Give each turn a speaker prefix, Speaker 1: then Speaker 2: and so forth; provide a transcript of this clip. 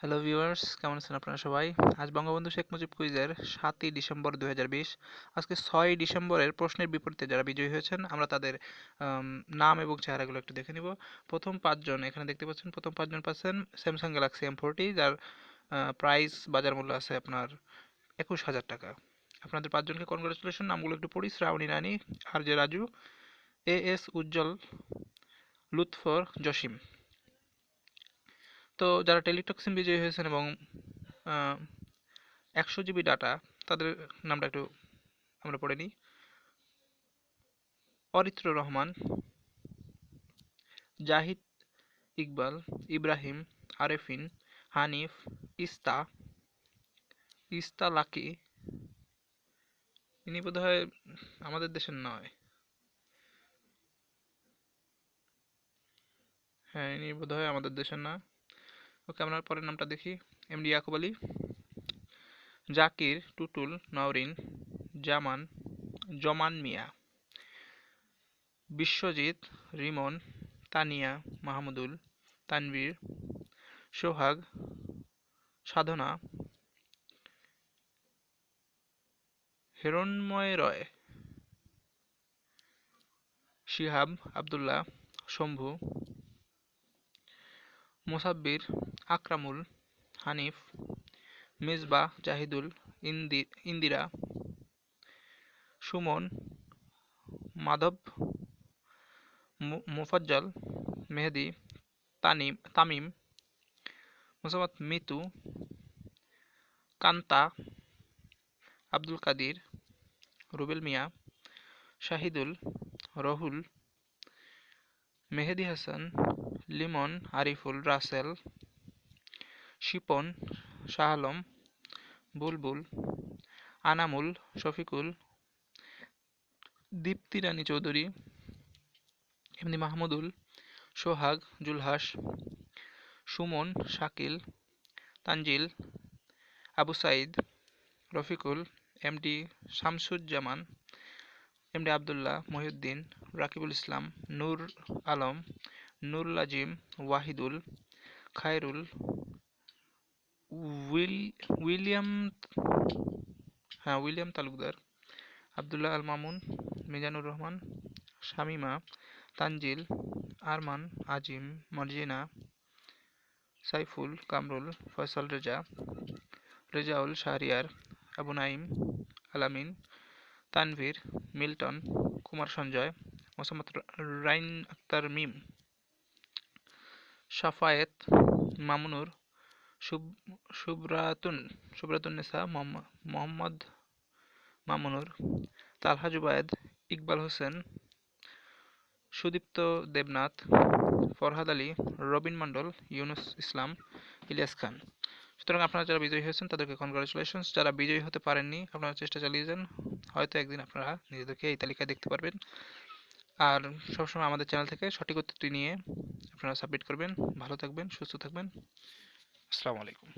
Speaker 1: Hello viewers কেমন আছেন আপনারা সবাই? আজ বঙ্গবন্ধু শেখ মুজিব কুইজের সাতই ডিসেম্বর দু হাজার বিশ, আজকে ছয়ই ডিসেম্বরের প্রশ্নের বিপরীতে যারা বিজয়ী হয়েছেন, আমরা তাদের নাম এবং চেহারাগুলো একটু দেখে নিব। প্রথম পাঁচজন এখানে দেখতে পাচ্ছেন, প্রথম পাঁচজন পাচ্ছেন স্যামসাং গ্যালাক্সি এম ফোরটি যার প্রাইস বাজার মূল্য আছে আপনার একুশ হাজার টাকা। আপনাদের পাঁচজনকে কনগ্রাচুলেশন নামগুলো একটু পড়ি, Shraboni Rani R J Raju, A S Ujjwal, Lutfor, Jasim. তো যারা টেলিটক্সিন বিজয়ী হয়েছেন এবং একশো জিবি ডাটা, তাদের নামটা একটু আমরা পড়ে নিই। অরিত্র রহমান, জাহিদ ইকবাল, ইব্রাহিম আরেফিন, হানিফ, ইস্তা ইস্তা লাকি, ইনি বোধ হয় আমাদের দেশের নয়। হ্যাঁ ইনি বোধ হয় আমাদের দেশের না। ওকে, আমরা পরের নামটা দেখি। এমডি ইয়াকুব আলী, জাকির, টুটুল, নওরিন, জামান, জমান মিয়া, বিশ্বজিৎ, রিমন, তানিয়া, মাহমুদুল, তানভীর, সোহাগ, সাধনা, হিরণময় রয়, শিহাব, আবদুল্লাহ, শম্ভু মোসাব্বির, আকরামুল, হানিফ মেজবাহ জাহিদুল, ইন্দি, ইন্দিরা, সুমন, মাধব মোফাজ্জল, মেহেদি, তানিম, তামিম মোসাম্মদ মিতু, কান্তা, আব্দুল কাদির, রুবেল মিয়া, শাহিদুল, রহুল মেহেদি হাসান, লিমন, আরিফুল, রাসেল, শিপন, শাহ আলম, বুলবুল, আনামুল, শফিকুল, দীপ্তি রানী চৌধুরী, এমনি Mahmudul, Sohag, Julhas, Suman, Shakil, Tanjil, Abu Saeed Rafiqul, MD Shamsuzzaman MD Abdullah Mohiuddin Rakibul Islam Nur Alam Nurul Azim Wahidul Khairul Will William হ্যাঁ উইলিয়াম তালুকদার আবদুল্লাহ আল মামুন মিজানুর রহমান শামিমা তানজিল আরমান আজিম মর্জিনা সাইফুল কামরুল ফয়সাল রেজা রেজাউল শাহরিয়ার আবু নাইম আলামিন তানভীর, মিল্টন, কুমার সঞ্জয়, মোসাম্মদ রাইন আক্তার মিম সাফায়েত মামুনুর শুভ্রাতুন শুভ্রাতুন্নেসা মোহাম্মদ মামুনুর, তালহা জুবায়েদ, ইকবাল হোসেন, সুদীপ্ত দেবনাথ, ফরহাদ আলী, রবিন মণ্ডল, ইউনুস ইসলাম, ইলিয়াস খান। সুতরাং আপনারা যারা বিজয়ী হয়েছেন, তাদেরকে কনগ্রাচুলেশনস যারা বিজয়ী হতে পারেননি, আপনারা চেষ্টা চালিয়ে যান। হয়তো একদিন আপনারা নিজেদেরকে এই তালিকায় দেখতে পারবেন। আর সবসময় আমাদের চ্যানেল থেকে সঠিক উত্তরটি নিয়ে আপনারা সাবমিট করবেন। ভালো থাকবেন, সুস্থ থাকবেন। আসসালামু আলাইকুম।